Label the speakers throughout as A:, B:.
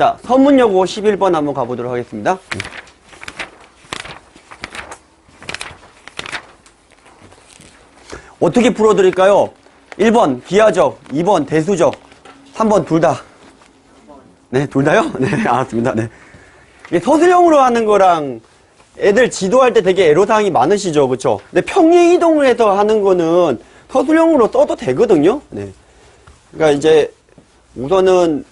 A: 자, 서문여고 11번 한번 가보도록 하겠습니다. 어떻게 풀어드릴까요? 1번 기하적, 2번 대수적, 3번 둘 다. 네, 둘 다요? 네, 알았습니다. 네. 서술형으로 하는 거랑 애들 지도할 때 되게 애로사항이 많으시죠, 그쵸? 근데 평행 이동을 해서 하는 거는 서술형으로 써도 되거든요. 네. 그러니까 이제 우선은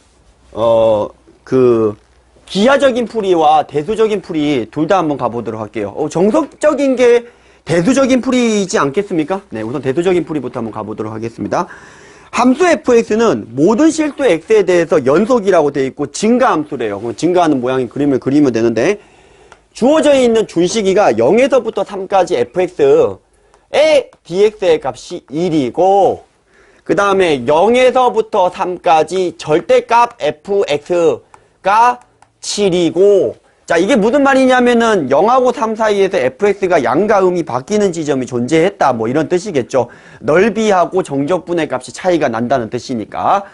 A: 어 그 기하적인 풀이와 대수적인 풀이 둘 다 한번 가보도록 할게요. 어, 정석적인 게 대수적인 풀이지 않겠습니까? 네, 우선 대수적인 풀이부터 한번 가보도록 하겠습니다. 함수 fx는 모든 실수 x에 대해서 연속이라고 되어 있고 증가함수래요. 그럼 증가하는 모양의 그림을 그리면 되는데 주어져 있는 준식이가 0에서부터 3까지 fx의 dx의 값이 1이고 그 다음에 0에서부터 3까지 절대값 fx 가 7이고. 자 이게 무슨 말이냐면은 0하고 3 사이에서 fx가 양과 음이 바뀌는 지점이 존재했다. 뭐 이런 뜻이겠죠. 넓이하고 정적분의 값이 차이가 난다는 뜻이니까.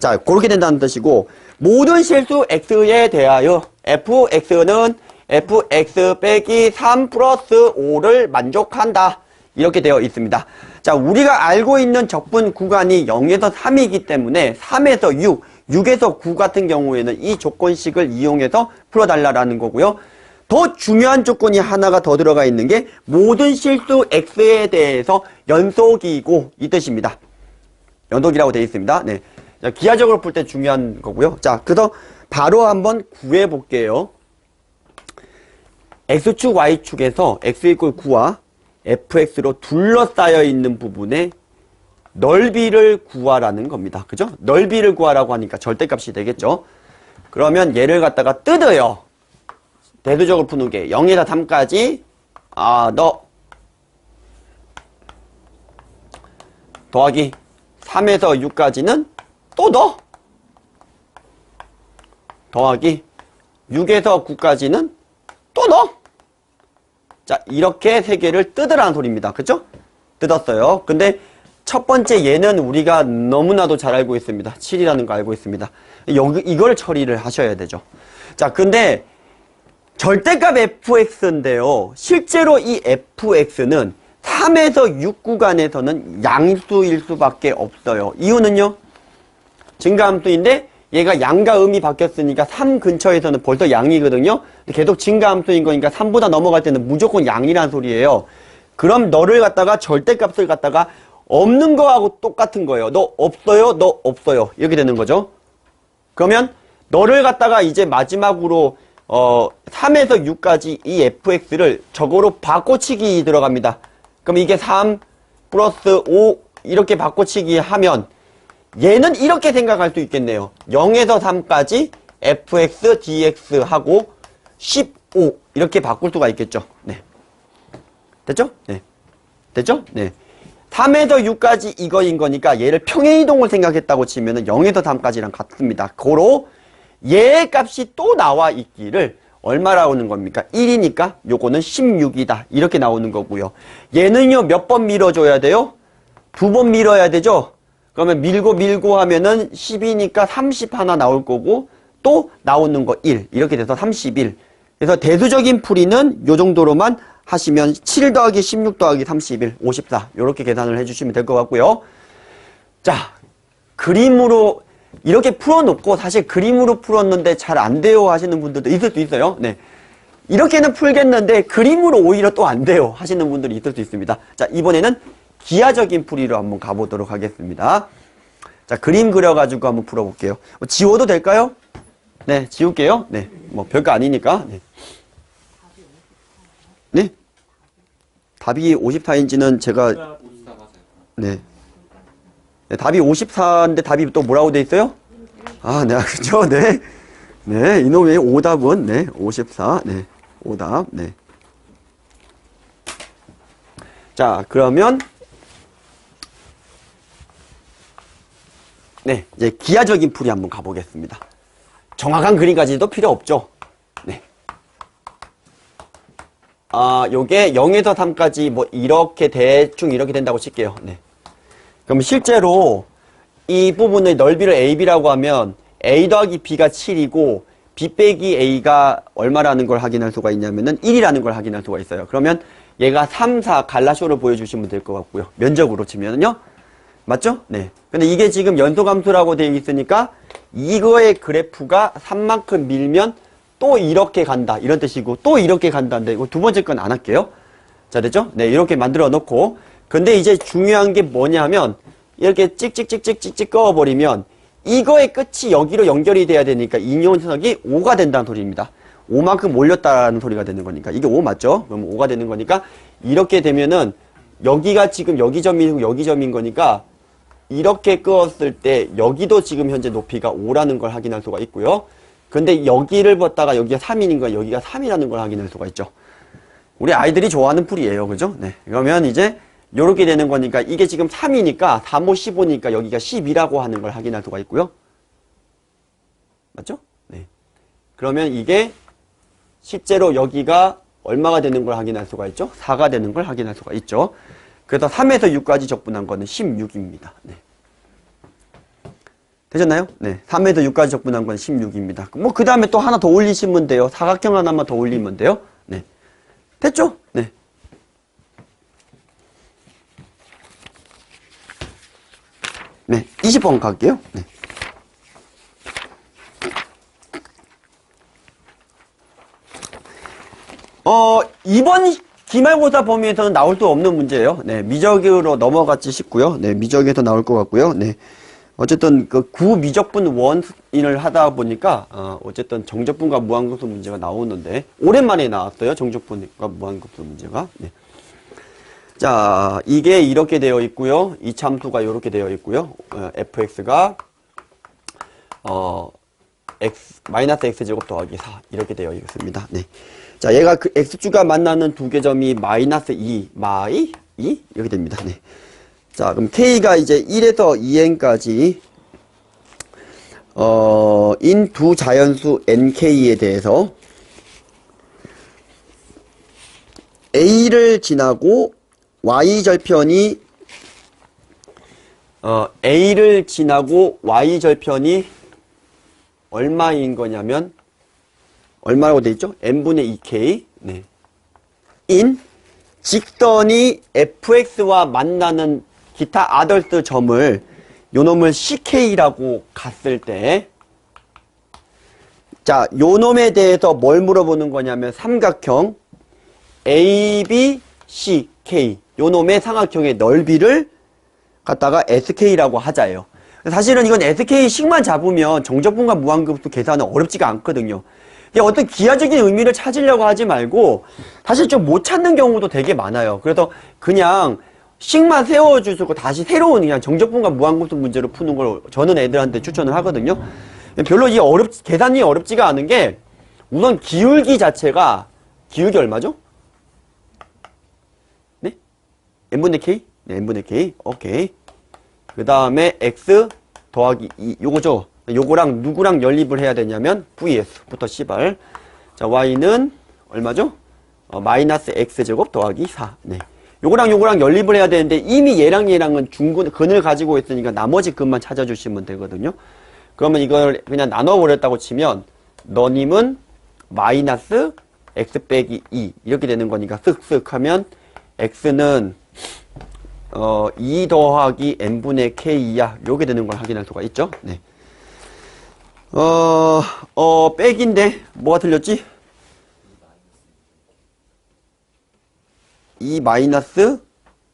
A: 자 그렇게 된다는 뜻이고 모든 실수 x에 대하여 fx는 fx 빼기 3 플러스 5를 만족한다. 이렇게 되어 있습니다. 자, 우리가 알고 있는 적분 구간이 0에서 3이기 때문에 3에서 6, 6에서 9 같은 경우에는 이 조건식을 이용해서 풀어달라는 거고요. 더 중요한 조건이 하나가 더 들어가 있는 게 모든 실수 x에 대해서 연속이고 이 뜻입니다. 연속이라고 되어 있습니다. 네. 자, 기하적으로 풀 때 중요한 거고요. 자, 그래서 바로 한번 구해 볼게요. x축, y축에서 x 이퀄 9와 fx로 둘러싸여 있는 부분의 넓이를 구하라는 겁니다. 그죠? 넓이를 구하라고 하니까 절대값이 되겠죠? 그러면 얘를 갖다가 뜯어요. 대두적으로 푸는 게 0에서 3까지 아, 너 더하기 3에서 6까지는 또 너 더하기 6에서 9까지는 또 너. 자, 이렇게 세 개를 뜯으라는 소리입니다. 그죠? 뜯었어요. 근데 첫 번째 얘는 우리가 너무나도 잘 알고 있습니다. 7이라는 거 알고 있습니다. 여기, 이걸 처리를 하셔야 되죠. 자, 근데 절대값 fx인데요. 실제로 이 fx는 3에서 6 구간에서는 양수일 수밖에 없어요. 이유는요? 증가함수인데 얘가 양과 음이 바뀌었으니까 3 근처에서는 벌써 양이거든요. 계속 증가함수인 거니까 3보다 넘어갈 때는 무조건 양이란 소리예요. 그럼 너를 갖다가 절대값을 갖다가 없는 거하고 똑같은 거예요. 너 없어요? 너 없어요. 이렇게 되는 거죠. 그러면 너를 갖다가 이제 마지막으로 어 3에서 6까지 이 fx를 저거로 바꿔치기 들어갑니다. 그럼 이게 3 플러스 5 이렇게 바꿔치기 하면 얘는 이렇게 생각할 수 있겠네요. 0에서 3까지 fx dx 하고 15 이렇게 바꿀 수가 있겠죠. 네. 됐죠? 네. 됐죠? 네. 3에서 6까지 이거인 거니까 얘를 평행이동을 생각했다고 치면 은 0에서 3까지랑 같습니다. 고로 얘의 값이 또 나와 있기를 얼마라고 하는 겁니까? 1이니까 요거는 16이다. 이렇게 나오는 거고요. 얘는요 몇 번 밀어줘야 돼요? 두 번 밀어야 되죠? 그러면 밀고 밀고 하면은 10이니까 30 하나 나올 거고 또 나오는 거 1. 이렇게 돼서 31. 그래서 대수적인 풀이는 요 정도로만 하시면 7 더하기 16 더하기 31, 54. 이렇게 계산을 해주시면 될 것 같고요. 자, 그림으로 이렇게 풀어놓고 사실 그림으로 풀었는데 잘 안 돼요 하시는 분들도 있을 수 있어요. 네. 이렇게는 풀겠는데 그림으로 오히려 또 안 돼요 하시는 분들이 있을 수 있습니다. 자, 이번에는 기하적인 풀이로 한번 가보도록 하겠습니다. 자, 그림 그려가지고 한번 풀어볼게요. 뭐 지워도 될까요? 네, 지울게요. 네, 뭐 별거 아니니까. 네. 네? 답이 54인지는 제가 네. 네, 답이 54인데 답이 또 뭐라고 돼 있어요? 아, 네, 그죠? 네. 네, 이놈의 오답은 네, 54. 네. 오답. 네. 자, 그러면 네, 이제 기하적인 풀이 한번 가보겠습니다. 정확한 그림까지도 필요 없죠. 네. 아, 요게 0에서 3까지 뭐 이렇게 대충 이렇게 된다고 칠게요. 네. 그럼 실제로 이 부분의 넓이를 AB라고 하면 a 더하기 b가 7이고 b 빼기 a가 얼마라는 걸 확인할 수가 있냐면은 1이라는 걸 확인할 수가 있어요. 그러면 얘가 3, 4 갈라쇼로 보여주시면 될 것 같고요. 면적으로 치면은요. 맞죠? 네. 근데 이게 지금 연소감수라고 되어 있으니까 이거의 그래프가 3만큼 밀면 또 이렇게 간다. 이런 뜻이고 또 이렇게 간다인데 이거 두 번째 건 안 할게요. 자, 됐죠? 네, 이렇게 만들어 놓고 근데 이제 중요한 게 뭐냐면 이렇게 찍찍찍찍찍찍 그어버리면 이거의 끝이 여기로 연결이 돼야 되니까 인연석이 5가 된다는 소리입니다. 5만큼 올렸다라는 소리가 되는 거니까 이게 5 맞죠? 그럼 5가 되는 거니까 이렇게 되면은 여기가 지금 여기 점이고 여기 점인 거니까 이렇게 끄었을 때 여기도 지금 현재 높이가 5라는 걸 확인할 수가 있고요. 근데 여기를 봤다가 여기가 3인인 거 여기가 3이라는 걸 확인할 수가 있죠. 우리 아이들이 좋아하는 풀이에요. 그죠? 네. 그러면 이제 요렇게 되는 거니까 이게 지금 3이니까 3, 5, 15니까 여기가 10이라고 하는 걸 확인할 수가 있고요. 맞죠? 네. 그러면 이게 실제로 여기가 얼마가 되는 걸 확인할 수가 있죠? 4가 되는 걸 확인할 수가 있죠. 그래서 3에서 6까지 적분한 거는 16입니다. 네. 되셨나요? 네. 3에서 6까지 적분한 건 16입니다. 뭐, 그 다음에 또 하나 더 올리시면 돼요. 사각형 하나만 더 올리면 돼요. 네. 됐죠? 네. 네. 20번 갈게요. 네. 어, 이번 기말고사 범위에서는 나올 수 없는 문제예요. 네, 미적으로 넘어갔지 싶고요. 네, 미적에서 나올 것 같고요. 네. 어쨌든 그 구미적분 원인을 하다 보니까 어, 어쨌든 정적분과 무한급수 문제가 나오는데 오랜만에 나왔어요. 정적분과 무한급수 문제가. 네. 자, 이게 이렇게 되어 있고요. 이 참수가 이렇게 되어 있고요. 어, fx가 어 x 마이너스 x 제곱 더하기 4 이렇게 되어 있습니다. 네. 자, 얘가 그 x축과 만나는 두 개 점이 마이너스 2, 마이 2 이렇게 됩니다. 네. 자, 그럼 k가 이제 1에서 2n까지 어, 인 두 자연수 nk에 대해서 a를 지나고 y 절편이 어, a를 지나고 y 절편이 얼마인 거냐면 얼마라고 돼 있죠? n분의 2k 네. 인 직선이 fx와 만나는 기타 아덜스 점을 요놈을 ck라고 갔을 때 자, 요놈에 대해서 뭘 물어보는 거냐면 삼각형 ABCK 요놈의 삼각형의 넓이를 갖다가 SK라고 하자예요. 사실은 이건 SK식만 잡으면 정적분과 무한급수 계산은 어렵지가 않거든요. 이게 어떤 기하적인 의미를 찾으려고 하지 말고 사실 좀 못 찾는 경우도 되게 많아요. 그래서 그냥 식만 세워주고 다시 새로운 그냥 정적분과 무한급수 문제로 푸는 걸 저는 애들한테 추천을 하거든요. 별로 이 어렵 계산이 어렵지가 않은 게 우선 기울기 자체가 기울기 얼마죠? 네? n분의 k? 네, n분의 k. 오케이. 그 다음에 x 더하기 2 요거죠. 요거랑 누구랑 연립을 해야 되냐면 vs부터 c발. 자 y는 얼마죠? 어, 마이너스 x제곱 더하기 4. 네. 요거랑 요거랑 연립을 해야 되는데 이미 얘랑 얘랑은 중근 근을 가지고 있으니까 나머지 근만 찾아주시면 되거든요. 그러면 이걸 그냥 나눠버렸다고 치면 너님은 마이너스 x 빼기 2 이렇게 되는 거니까 쓱쓱 하면 x는 어, 2 더하기 n분의 k야 요게 되는 걸 확인할 수가 있죠. 네. 어, 어, 백인데 뭐가 틀렸지? 2 마이너스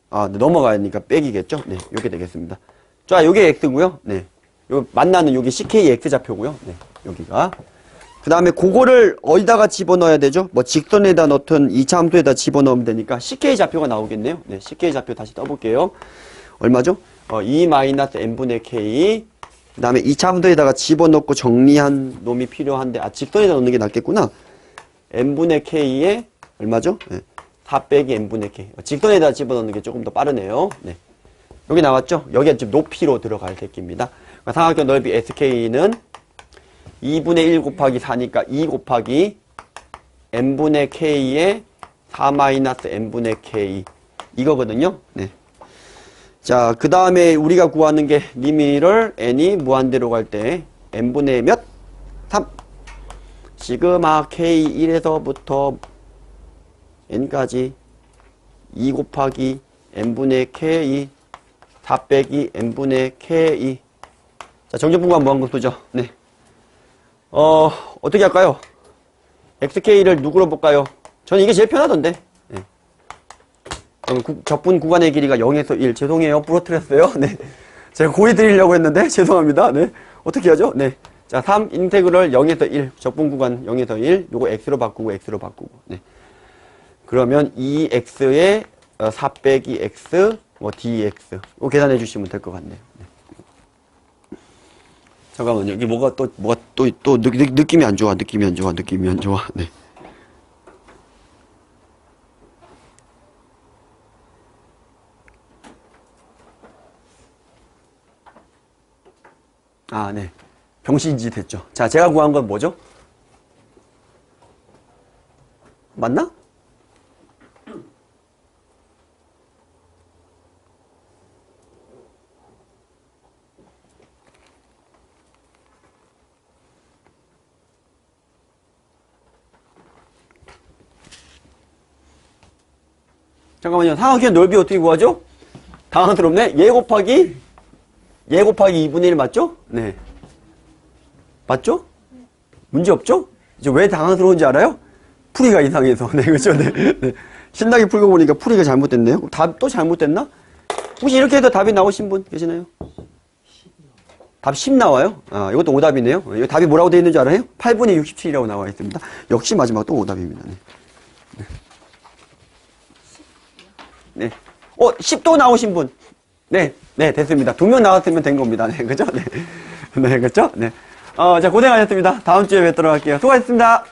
A: 아, 네, 넘어가니까 백이겠죠? 네, 요게 되겠습니다. 자, 요게 x고요. 네. 요 만나는 요게 ck x 좌표고요. 네. 여기가 그 다음에 그거를 어디다가 집어넣어야 되죠? 뭐 직선에다 넣든 이차 함수에다 집어넣으면 되니까 CK 좌표가 나오겠네요. 네, CK 좌표 다시 떠볼게요. 얼마죠? 어, 2 마이너스 n분의 k 그 다음에 이차 함수에다가 집어넣고 정리한 놈이 필요한데 아 직선에다 넣는 게 낫겠구나. n분의 k에 얼마죠? 네, 4 빼기 n분의 k 어, 직선에다 집어넣는 게 조금 더 빠르네요. 네. 여기 나왔죠? 여기가 지금 높이로 들어갈 새끼입니다. 그러니까 삼각형 넓이 sk는 2분의 1 곱하기 4니까 2 곱하기 n분의 k에 4 마이너스 n분의 k 이거거든요. 네. 자, 그 다음에 우리가 구하는 게 리미를 n이 무한대로 갈 때 n분의 몇? 3. 시그마 k1에서부터 n까지 2 곱하기 n분의 k 4 빼기 n분의 k 자, 정정분과 무한급 도죠. 네. 어, 어떻게 할까요? xk를 누구로 볼까요? 저는 이게 제일 편하던데. 네. 구- 적분 구간의 길이가 0에서 1. 죄송해요. 부러뜨렸어요. 네. 제가 고의 드리려고 했는데, 죄송합니다. 네. 어떻게 하죠? 네. 자, 3, 인테그럴 0에서 1. 적분 구간 0에서 1. 요거 x로 바꾸고, x로 바꾸고. 네. 그러면 2x에 4 빼기 x, 뭐 dx. 이거 계산해 주시면 될 것 같네요. 네. 잠깐만요. 여기 뭐가 또, 뭐가 또, 또, 느, 느, 느낌이 안 좋아. 느낌이 안 좋아. 느낌이 안 좋아. 네. 아, 네. 병신짓 됐죠. 자, 제가 구한 건 뭐죠? 맞나? 잠깐만요. 삼각형 넓이 어떻게 구하죠? 당황스럽네. 예 곱하기 예 곱하기 2분의 1 맞죠? 네. 맞죠? 문제 없죠? 이제 왜 당황스러운지 알아요? 풀이가 이상해서. 네, 그렇죠. 네. 네. 신나게 풀고 보니까 풀이가 잘못됐네요. 답 또 잘못됐나? 혹시 이렇게 해서 답이 나오신 분 계시나요? 답 10 나와요? 아, 이것도 오답이네요. 이거 답이 뭐라고 되어 있는 줄 알아요? 8분의 67이라고 나와 있습니다. 역시 마지막 또 오답입니다. 네. 네. 어, 10도 나오신 분. 네, 네, 됐습니다. 두 명 나왔으면 된 겁니다. 네, 그죠? 네. 네, 그죠? 네. 어, 자, 고생하셨습니다. 다음 주에 뵙도록 할게요. 수고하셨습니다.